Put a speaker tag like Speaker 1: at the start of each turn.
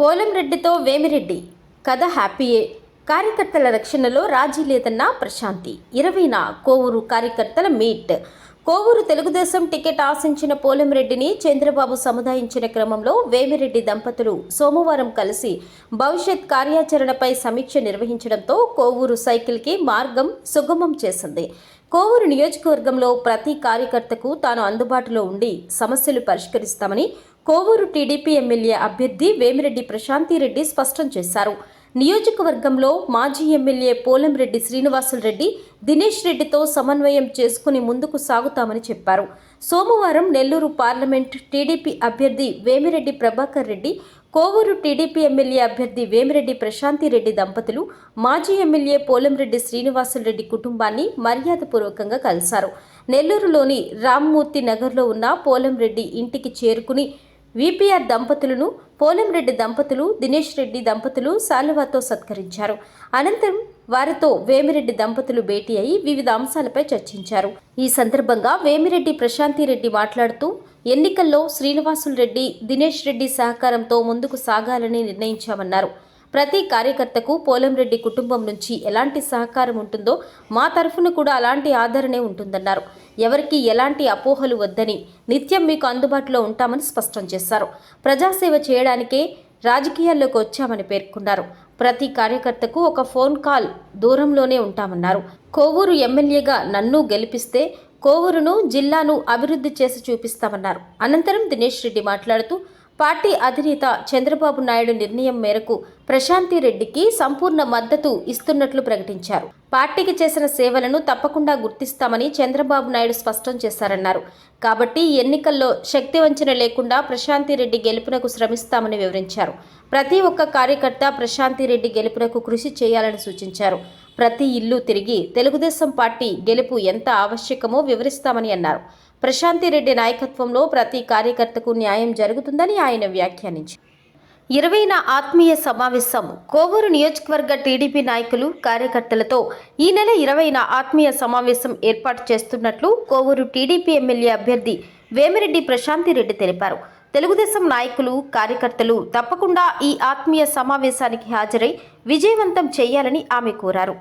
Speaker 1: పోలంరెడ్డితో వేమిరెడ్డి. కథ హ్యాపీయే. కార్యకర్తల రక్షణలో రాజీ లేదన్న ప్రశాంతి. ఇరవైన కోవూరు కార్యకర్తల మీట్. కోవూరు తెలుగుదేశం టికెట్ ఆశించిన పోలంరెడ్డిని చంద్రబాబు సముదాయించిన క్రమంలో వేమిరెడ్డి దంపతులు సోమవారం కలిసి భవిష్యత్ కార్యాచరణపై సమీక్ష నిర్వహించడంతో కోవూరు సైకిల్కి మార్గం సుగమం చేసింది. కోవూరు నియోజకవర్గంలో ప్రతి కార్యకర్తకు తాను అందుబాటులో ఉండి సమస్యలు పరిష్కరిస్తామని కోవూరు టీడీపీ ఎమ్మెల్యే అభ్యర్థి వేమిరెడ్డి ప్రశాంతిరెడ్డి స్పష్టం చేశారు. నియోజకవర్గంలో మాజీ ఎమ్మెల్యే పోలంరెడ్డి శ్రీనివాసులరెడ్డి దినేష్ రెడ్డితో సమన్వయం చేసుకుని ముందుకు సాగుతామని చెప్పారు. సోమవారం నెల్లూరు పార్లమెంట్ టీడీపీ అభ్యర్థి వేమిరెడ్డి ప్రభాకర్ రెడ్డి కోవూరు టీడీపీ ఎమ్మెల్యే అభ్యర్థి వేమిరెడ్డి ప్రశాంతిరెడ్డి దంపతులు మాజీ ఎమ్మెల్యే పోలంరెడ్డి శ్రీనివాసులరెడ్డి కుటుంబాన్ని మర్యాదపూర్వకంగా కలిశారు. నెల్లూరులోని రామ్మూర్తి నగర్లో ఉన్న పోలంరెడ్డి ఇంటికి చేరుకుని విపిఆర్ దంపతులను పోలంరెడ్డి దంపతులు దినేష్ రెడ్డి దంపతులు శాలువాతో సత్కరించారు. అనంతరం వారితో వేమిరెడ్డి దంపతులు భేటీ అయి వివిధ అంశాలపై చర్చించారు. ఈ సందర్భంగా వేమిరెడ్డి ప్రశాంతిరెడ్డి మాట్లాడుతూ ఎన్నికల్లో శ్రీనివాసులు రెడ్డి దినేష్ రెడ్డి సహకారంతో ముందుకు సాగాలని నిర్ణయించామన్నారు. ప్రతి కార్యకర్తకు పోలంరెడ్డి కుటుంబం నుంచి ఎలాంటి సహకారం ఉంటుందో మా తరఫున కూడా అలాంటి ఆదరణే ఉంటుందన్నారు. ఎవరికి ఎలాంటి అపోహలు వద్దని నిత్యం మీకు అందుబాటులో ఉంటామని స్పష్టం చేశారు. ప్రజాసేవ చేయడానికే రాజకీయాల్లోకి వచ్చామని పేర్కొన్నారు. ప్రతి కార్యకర్తకు ఒక ఫోన్ కాల్ దూరంలోనే ఉంటామన్నారు. కోవూరు ఎమ్మెల్యేగా నన్ను గెలిపిస్తే కోవూరును జిల్లాను అభివృద్ధి చేసి చూపిస్తామన్నారు. అనంతరం దినేష్ రెడ్డి మాట్లాడుతూ పార్టీ అధినేత చంద్రబాబు నాయుడు నిర్ణయం మేరకు ప్రశాంతి రెడ్డికి సంపూర్ణ మద్దతు ఇస్తున్నట్లు ప్రకటించారు. పార్టీకి చేసిన సేవలను తప్పకుండా గుర్తిస్తామని చంద్రబాబు నాయుడు స్పష్టం చేశారన్నారు. కాబట్టి ఎన్నికల్లో శక్తి వంచన లేకుండా ప్రశాంతి రెడ్డి గెలుపునకు శ్రమిస్తామని వివరించారు. ప్రతి ఒక్క కార్యకర్త ప్రశాంతి రెడ్డి గెలుపునకు కృషి చేయాలని సూచించారు. ప్రతి ఇల్లు తిరిగి తెలుగుదేశం పార్టీ గెలుపు ఎంత ఆవశ్యకమో వివరిస్తామని అన్నారు. ప్రశాంతిరెడ్డి నాయకత్వంలో ప్రతి కార్యకర్తకు న్యాయం జరుగుతుందని ఆయన వ్యాఖ్యానించారు. ఇరవైన ఆత్మీయ సమావేశం కోవూరు నియోజకవర్గ టీడీపీ నాయకులు కార్యకర్తలతో ఈ నెల ఇరవైన ఆత్మీయ సమావేశం ఏర్పాటు చేస్తున్నట్లు కోవూరు టీడీపీ ఎమ్మెల్యే అభ్యర్థి వేమిరెడ్డి ప్రశాంతిరెడ్డి తెలిపారు. తెలుగుదేశం నాయకులు కార్యకర్తలు తప్పకుండా ఈ ఆత్మీయ సమావేశానికి హాజరై విజయవంతం చేయాలని ఆమె కోరారు.